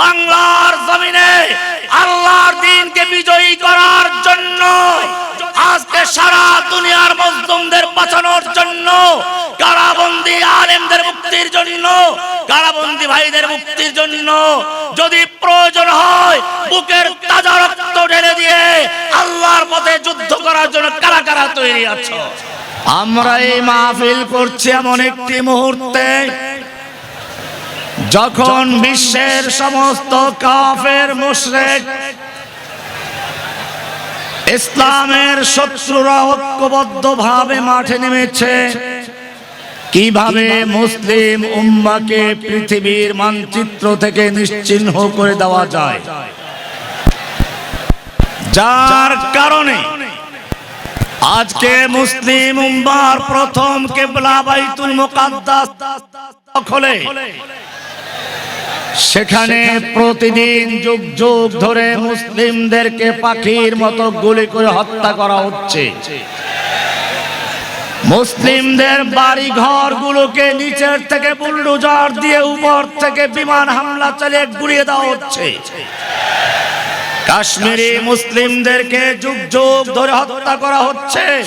বাংলার জমিনে আল্লাহর দিনকে বিজয়ী করার জন্য, আজকে সারা দুনিয়ার মজলুমদের বাঁচানোর জন্য কারাবন্দী আলেমদের মুক্তির জন্য কারাবন্দী ভাইদের মুক্তির জন্য যদি প্রয়োজন হয়, বুকের তাজা রক্ত ঢেলে দিয়ে আল্লাহর পথে যুদ্ধ করার জন্য কারা কারা তৈরি আছো? আমরা এই মাহফিল করছি এমন একটি মুহূর্তে। যখন বিশ্বের সমস্ত কাফের মুশরিক ইসলামের শত্রুরা ঐক্যবদ্ধ ভাবে মাঠে নেমেছে, কীভাবে মুসলিম উম্মাকে পৃথিবীর মানচিত্র থেকে নিশ্চিহ্ন করে দেওয়া যায়? যার কারণে আজকে মুসলিম উম্মার প্রথম কেবলা বাইতুল মুকাদ্দাস দখলে সেখানে প্রতিদিন যুগ যুগ ধরে মুসলিমদেরকে পাখির মতো গুলি করে হত্যা করা হচ্ছে। মুসলিমদের বাড়ি ঘর গুলোকে নিচের থেকে বুলডোজার দিয়ে উপর থেকে বিমান হামলা চালিয়ে গুড়িয়ে দেওয়া হচ্ছে। কাশ্মীরি মুসলিমদেরকে যুগ যুগ ধরে হত্যা করা হচ্ছে।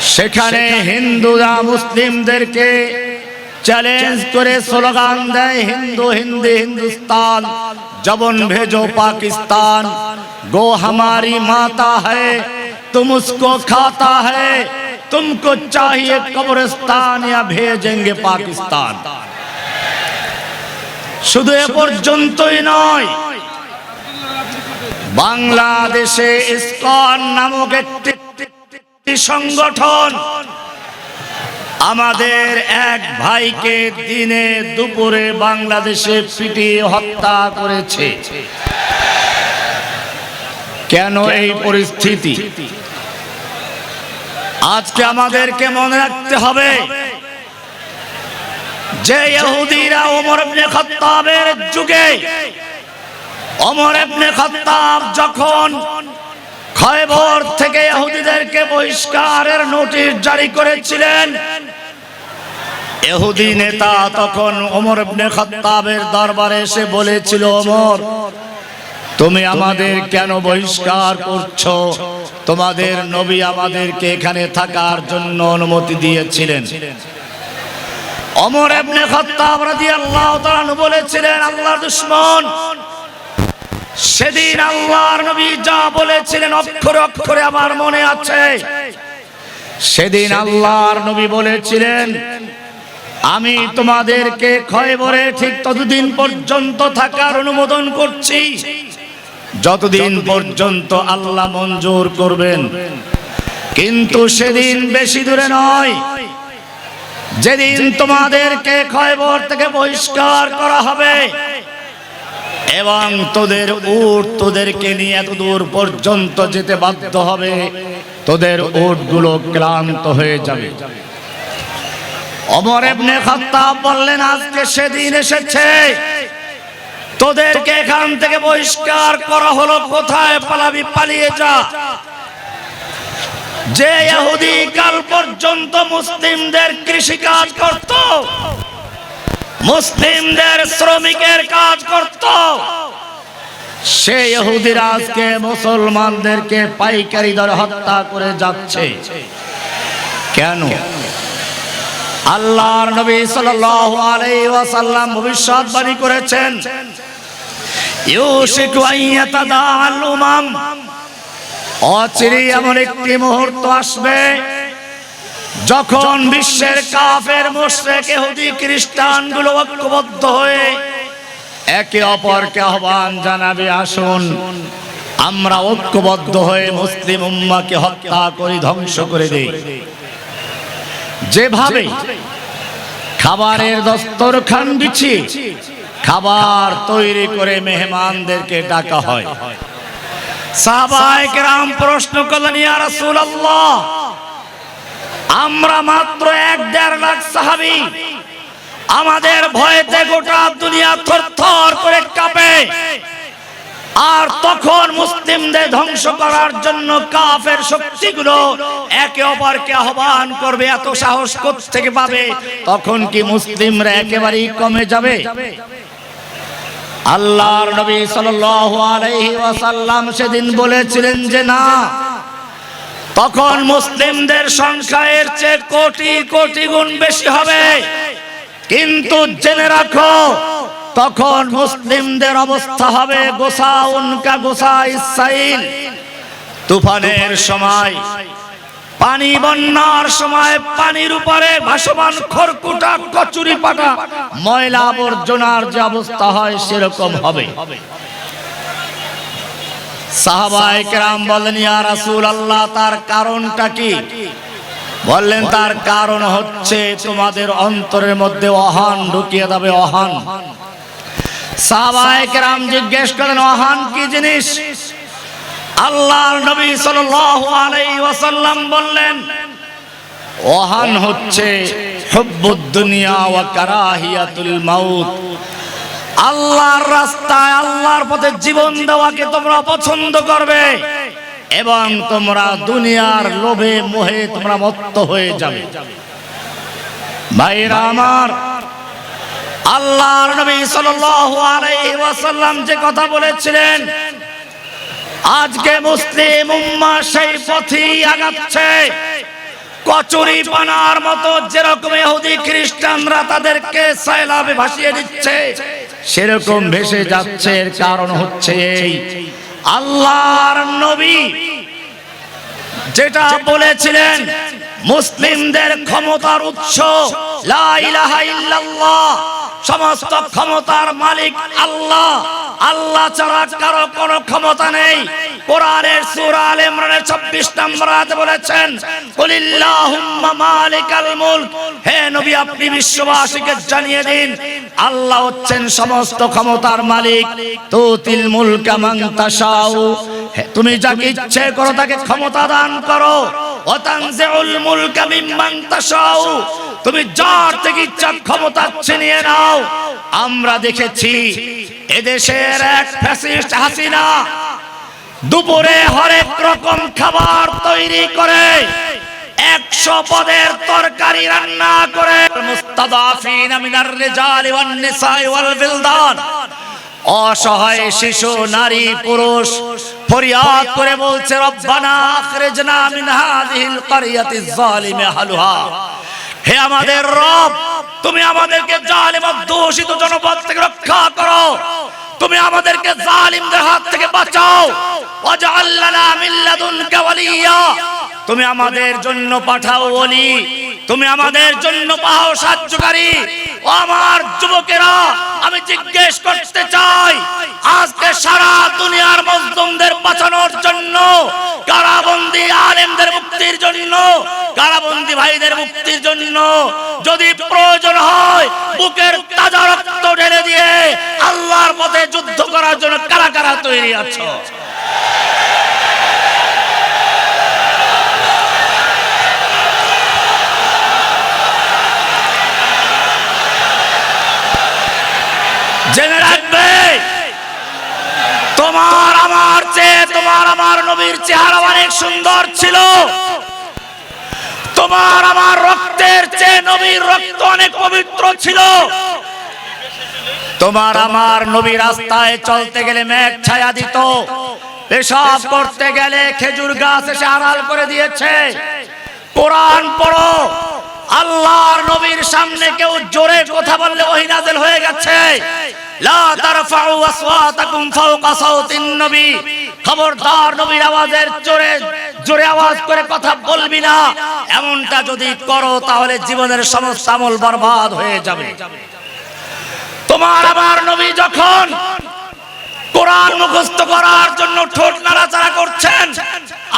সেখানে হিন্দুরা মুসলিমদেরকে চ্যালেঞ্জ করে স্লোগান দেয় হিন্দু হিন্দি হিন্দুস্তান জবন ভেজো পাকিস্তান গো हमारी माता है तुम उसको खाता है तुमको चाहिए कब्रिस्तान या भेजेंगे पाकिस्तान শুধু এ পর্যন্তই নয় বাংলাদেশে ইসকন নামক একটি সংগঠন আমাদের এক ভাইকে দিনে দুপুরে বাংলাদেশে পিটিয়ে হত্যা করেছে। কেন এই পরিস্থিতি? আজকে আমাদেরকে মনে রাখতে হবে যে ইহুদিরা ওমর ইবনে খাত্তাবের যুগে ওমর ইবনে খাত্তাব যখন খয়বর থেকে ইহুদিদেরকে বহিষ্কারের নোটিশ জারি করেছিলেন। ইহুদি নেতা তখন ওমর ইবনে খাত্তাবের দরবারে এসে বলেছিল, ওমর, তুমি আমাদের কেন বহিষ্কার করছ? তোমাদের নবী আমাদেরকে এখানে থাকার জন্য অনুমতি দিয়েছিলেন। অমর ইবনে খাত্তাব রাদিয়াল্লাহু তাআলা বলেছিলেন, আল্লাহর দুশমন সেদিন আল্লাহর নবী যা বলেছিলেন অক্ষরে অক্ষরে আমার মনে আছে। সেদিন আল্লাহর নবী বলেছিলেন আমি তোমাদেরকে খয়বরে ঠিক ততদিন পর্যন্ত থাকার অনুমোদন করছি। যতদিন পর্যন্ত আল্লাহ মঞ্জুর করবেন। কিন্তু সেদিন বেশি দূরে নয়। যেদিন তোমাদেরকে খয়বর থেকে বহিষ্কার করা হবে এবং তোদের উট তোদেরকে নিয়ে এত দূর পর্যন্ত যেতে বাধ্য হবে, তোদের উটগুলো ক্লান্ত হয়ে যাবে। অমর ইবনে খাত্তাব বললেন, আজকে সেদিন এসেছে। তোদেরকে এখান থেকে বহিষ্কার করা হলো, কোথায় পালাবি, পালিয়ে যা। যে ইহুদি কাল পর্যন্ত মুসলিমদের কৃষিকাজ করত মুসলিমদের শ্রমিকের কাজ করত। সে ইহুদিরা আজকে মুসলমানদেরকে পাইকারি দরে হত্যা করে যাচ্ছে। কেন? আল্লাহর নবী সাল্লাল্লাহু আলাইহি ওয়াসাল্লাম ভবিষ্যৎবাণী করেছেন, ইউশিকু আইয়াতাদাআল উমাম অচিরে এমন একটি মুহূর্ত আসবে যখন বিশ্বের কাফের, মুশরিক, ইহুদি খ্রিস্টানগুলো ঐক্যবদ্ধ হয়ে একে অপরকে আহ্বান জানাবে, আসুন আমরা ঐক্যবদ্ধ হয়ে মুসলিম উম্মাকে হত্যা করে, ধ্বংস করে দেই। যেভাবে খাবারের দস্তরখান বিছিয়ে খাবার তৈরি করে মেহমানদেরকে ডাকা হয়। সাহাবায়ে কেরাম প্রশ্ন করলেন, ইয়া রাসূলুল্লাহ আমরা মাত্র এক দেড় লাখ সাহাবি। আমাদের ভয়েতে গোটা দুনিয়া থরথর করে কাঁপে। আর তখন মুসলিমদের ধ্বংস করার জন্য কাফের শক্তিগুলো একে অপরকে আহ্বান করবে, এত সাহস থেকে পাবে? তখন কি মুসলিমরা একেবারেই কমে যাবে? আল্লাহর নবী সাল্লাল্লাহু আলাইহি ওয়াসাল্লাম সেদিন বলেছিলেন যে, না তখন মুসলিমদের সংখ্যা এর চেয়ে কোটি কোটি গুণ বেশি হবে। কিন্তু জেনে রাখো, তখন মুসলিমদের অবস্থা হবে গোসা উনকা গোসা ইসরাইল। তুফানের সময়, পানি বন্যার সময়, পানির উপরে ভাসমান খড়কুটা কচুরি পাটা ময়লা আবর্জনার যে অবস্থা হয় সেরকম হবে। সাহাবায়ে কেরাম বলেন, ইয়া রাসূল আল্লাহ তার কারণটা কি? বললেন, তার কারণ হচ্ছে তোমাদের অন্তরের মধ্যে অহান ঢুকিয়ে দেবে অহান। সাহাবায়ে কেরাম জিজ্ঞেস করেন অহান কি জিনিস? আল্লাহর নবী ওয়াসাল্লাম বললেন ওহান হচ্ছে দুনিয়া ওয়া কারাহিয়াতুল মাউত। আল্লাহর রাস্তায় আল্লাহর পথে জীবন দেওয়াকে তোমরা পছন্দ করবে। এবং তোমরা দুনিয়ার লোভে মোহে তোমরা মত্ত হয়ে যাবে। ভাইরা আমার, আল্লাহর নবী ওয়াসাল্লাম যে কথা বলেছিলেন, আজকে মুসলিম উম্মাহ সেই পথেই আগাচ্ছে। কচুরি পানার মতো যেরকম ইহুদি খ্রিস্টানরা তাদেরকে সাইলাবে ভাসিয়ে দিচ্ছে। সেরকম ভেসে যাচ্ছে এর কারণ হচ্ছে এই আল্লাহর নবী। যেটা বলেছিলেন মুসলিমদের ক্ষমতার উৎস সমস্ত ক্ষমতার মালিক আল্লাহ। আল্লাহ ছাড়া কারও কোনো ক্ষমতা নেই। কোরআনের সূরা আলে ইমরানের 26 নম্বর বিশ্ববাসীকে জানিয়ে দিন, আল্লাহ হচ্ছেন সমস্ত ক্ষমতার মালিক। তুতিল মুলকা মান তাশাউ। তুমি যাকে ইচ্ছে করো তাকে ক্ষমতা দান করো। মিম্মান তাশাউ। তুমি যার থেকে ইচ্ছা ক্ষমতা ছিনিয়ে নাও। আমরা দেখেছি এদেশের এক ফ্যাসিস্ট হাসিনা দুপুরে হরেক রকম খাবার তৈরি করে, একশো পদের তরকারি রান্না করে। বিলদান। অসহায় শিশু, নারী, পুরুষ ফরিয়াদ করে বলছে, রব্বানা আখরিজনা মিন হাযিহিল ক্বরিয়াতি যালিমি আহলুহা। হে আমাদের রব, তুমি আমাদেরকে জালিম দূষিত জনপদ থেকে রক্ষা করো। তুমি আমাদেরকে জালিমদের হাত থেকে বাঁচাও। ওয়াজআল লানা মিন লাদুনকা ওয়ালিয়া। তুমি আমাদের জন্য পাঠাও ওলি। তুমি আমাদের জন্য পাও সাহায্যকারী। আমার যুবকেরা, আমি জিজ্ঞেস করতে চাই, আজকে সারা দুনিয়ার মজলুমদের বাঁচানোর জন্য, কারাবন্দি আলেমদের মুক্তির জন্য, কারাবন্দি ভাইদের মুক্তির জন্য যদি প্রয়োজন হয়, বুকের তাজা রক্ত ঢেলে দিয়ে আল্লাহর পথে যুদ্ধ করার জন্য কারা কারা তৈরি আছো? জেনে রাখবে। তোমার আমার চেয়ে, তোমার আমার নবীর চেহারা অনেক সুন্দর ছিল। তোমার আমার রক্তের চেয়ে নবীর রক্ত অনেক পবিত্র ছিল। তোমার আমার নবী রাস্তায় চলতে গেলে মেঘ ছায়া দিত। পেশাব করতে গেলে খেজুর গাছ এসে আড়াল করে দিয়েছে। কোরআন পড়ো। আল্লাহর নবীর সামনে কেউ জোরে কথা বললে ওহি হয়ে গেছে। লা তারফাউ আসওয়াতাকুম ফাওকা সাউতিন নবী। খবরদার নবীর আওয়াজের জোরে জোরে আওয়াজ করে কথা বলবি না। এমনটা যদি করো, তাহলে জীবনের সমস্ত আমল বরবাদ হয়ে যাবে। তোমার আমার নবী যখন কোরআন মুখস্থ করার জন্য ঠোঁট নাড়াচাড়া করছেন,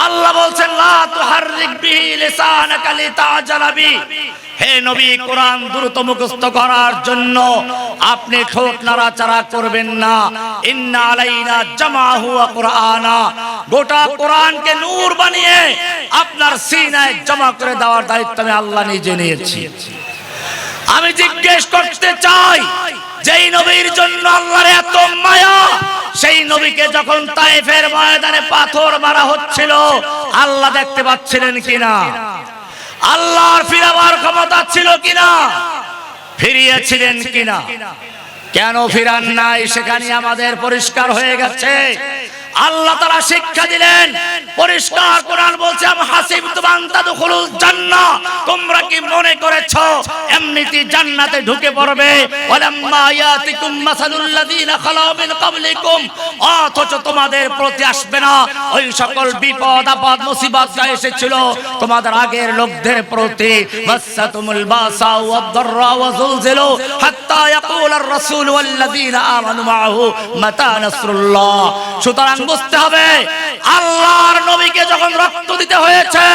আল্লাহ বলছেন, লা তুহাররিক বিহি লিসানাকা লিতাজালা বি। হে নবী কোরআন দ্রুত মুখস্থ করার জন্য আপনি ঠোঁট নাড়াচাড়া করবেন না। ইন্না আলাইনা জামাহু ওয়া কুরআনা। গোটা কোরআনকে নূর বানিয়ে আপনার সিনায় জমা করে দেওয়ার দায়িত্ব আমি আল্লাহ নিজে নিয়েছি। আমি জিজ্ঞেস করতে চাই, যেই নবীর জন্য আল্লাহর এত মায়া, সেই নবীকে যখন তাইফের ময়দানে পাথর মারা হচ্ছিল, আল্লাহ দেখতে পাচ্ছিলেন কিনা? আল্লাহর ফিরাবার ক্ষমতা ছিল কিনা? ফিরিয়েছিলেন কিনা? কেন ফিরান নাই? সেখানে আমাদের পরিষ্কার হয়ে গেছে। আল্লাহ তারা শিক্ষা দিলেন। পরিষ্কার কোরআন বলছে, আম হাসিব তোমরা কি মনে করেছ এমনিতে জান্নাতে ঢুকে পড়বে? ওয়ালাম্মা ইয়াতিকুম খালাউ মিন ক্বাবলিকুম। অথচ তোমাদের প্রতি আসবে না। ওই সকল বিপদ, আপদ, মুসিবত যা এসেছিল, তোমাদের আগের লোকদের প্রতি। মাসাতুমুল বাসা ওয়াদ দাররা ওয়া হাত্তা ইয়াকুল আর রাসূল আমানু মাআহু মাতা নাসরুল্লাহ। সুতরাং বুঝতে হবে। আল্লাহর নবীকে যখন রক্ত দিতে হয়েছে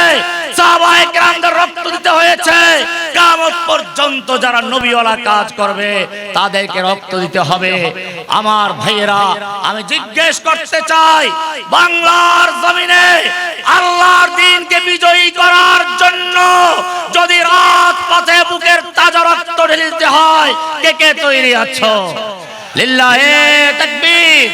রক্ত দিতে হয়েছে, কিয়ামত পর্যন্ত যারা নবীওয়ালা কাজ করবে, তাদেরকে রক্ত দিতে হবে। আমার ভাইয়েরা, আমি জিজ্ঞেস করতে চাই, বাংলার জমিনে আল্লাহর দিনকে বিজয়ী করার জন্য যদি রাত পথে বুকের তাজা রক্ত ঢেলতে হয়, কে কে তৈরি আছো? লিল্লাহে তাকবীর।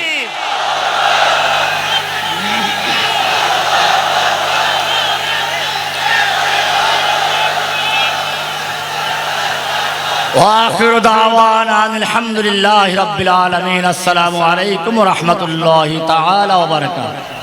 واخر دعوانا ان الحمد لله رب العالمين السلام عليكم ورحمه الله تعالى وبركاته